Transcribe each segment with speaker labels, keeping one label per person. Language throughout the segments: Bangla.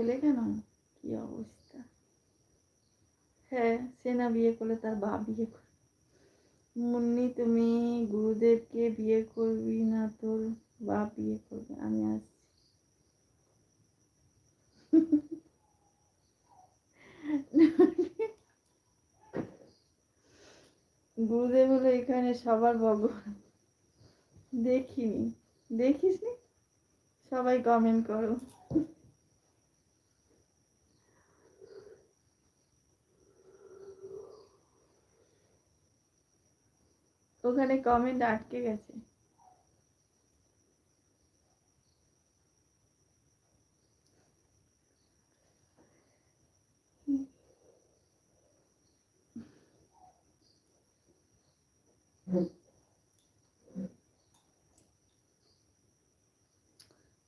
Speaker 1: খেলে কেন? কি অবস্থা? হ্যাঁ সে না বিয়ে করলে তার বাপ বিয়ে মুন্নি, তুমি গুরুদেবকে বিয়ে করবি না, তোর বাপ বিয়ে করবে। আমি আসছি। গুরুদেব হলো এখানে সবার ভগবান। দেখিনি। দেখিসনি? সবাই কমেন্ট করো। ওখানে কমেন্ট আটকে গেছে।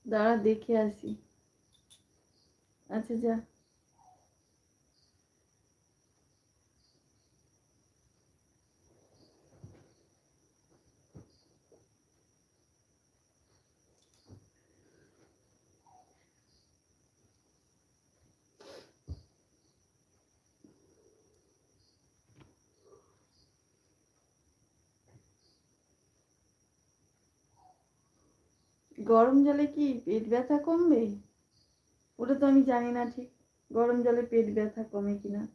Speaker 1: দাঁড়া দেখে আসি। আচ্ছা যা। গরম জলে কি পেট ব্যথা কমবে? ওটা তো আমি জানি না ঠিক। গরম জলে পেট ব্যথা কমে কিনা।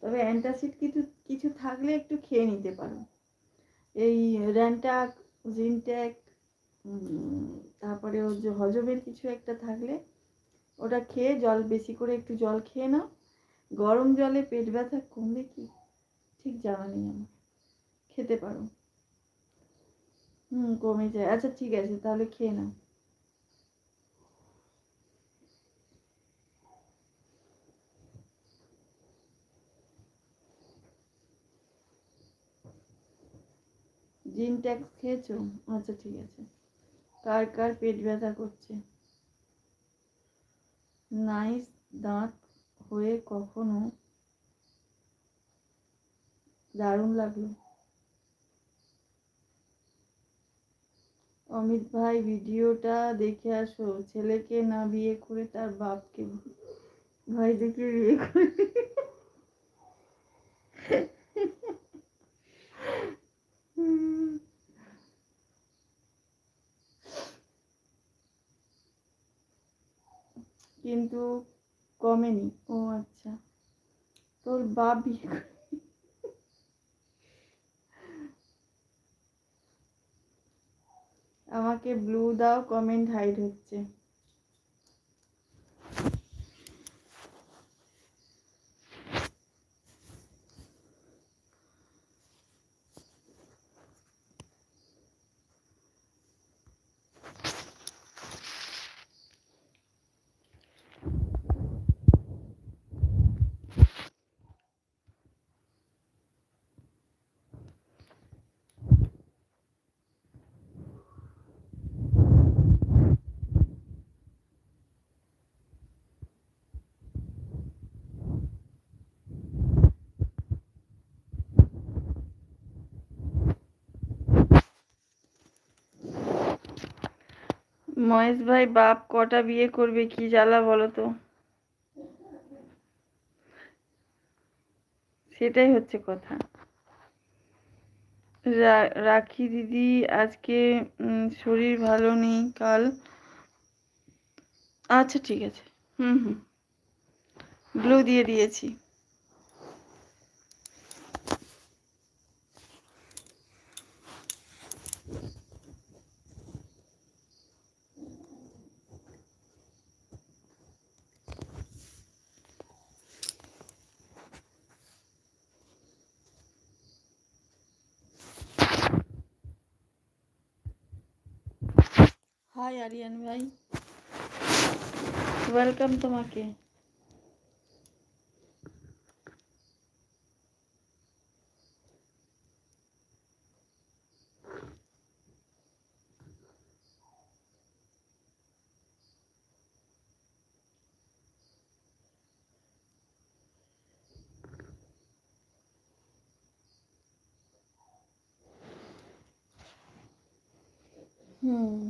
Speaker 1: তবে অ্যান্টাসিড কিছু কিছু থাকলে একটু খেয়ে নিতে পারো। এই র্যান্টাক, জিনট্যাক তারপরে যে হজমের কিছু একটা থাকলে ওটা খেয়ে জল, বেশি করে একটু জল খেয়ে নাও। গরম জলে পেট ব্যথা কমবে কি? ঠিক জানা নেই আমার। খেতে পারো। হুম, কমে যায়। আচ্ছা ঠিক আছে, তাহলে খেয়ে নাও। জিন ট্যাক্স খেয়েছো? আচ্ছা ঠিক আছে। কার কার পেট ব্যথা করছে? নাইস দাঁত হয়ে কখনো দারুণ লাগল। অমিত ভাই ভিডিওটা দেখে আসো। ছেলেকে না বিয়ে করে তার বাপকে ভাই দেখে বিয়ে করে। কিন্তু কমেনি। ও আচ্ছা। তোর বাপ বিয়ে করে আমাকে ব্লু দাও কমেন্ট হাইড হচ্ছে। মহেশ ভাই বাপ কটা বিয়ে করবে কি জ্বালা বলো তো? সেটাই হচ্ছে কথা। রাখি দিদি, আজকে শরীর ভালো নেই কাল। আচ্ছা ঠিক আছে। হুম হুম। ব্লু দিয়ে দিয়েছি। হাই আরিয়ান ভাই ওয়েলকাম তোমাকে হুম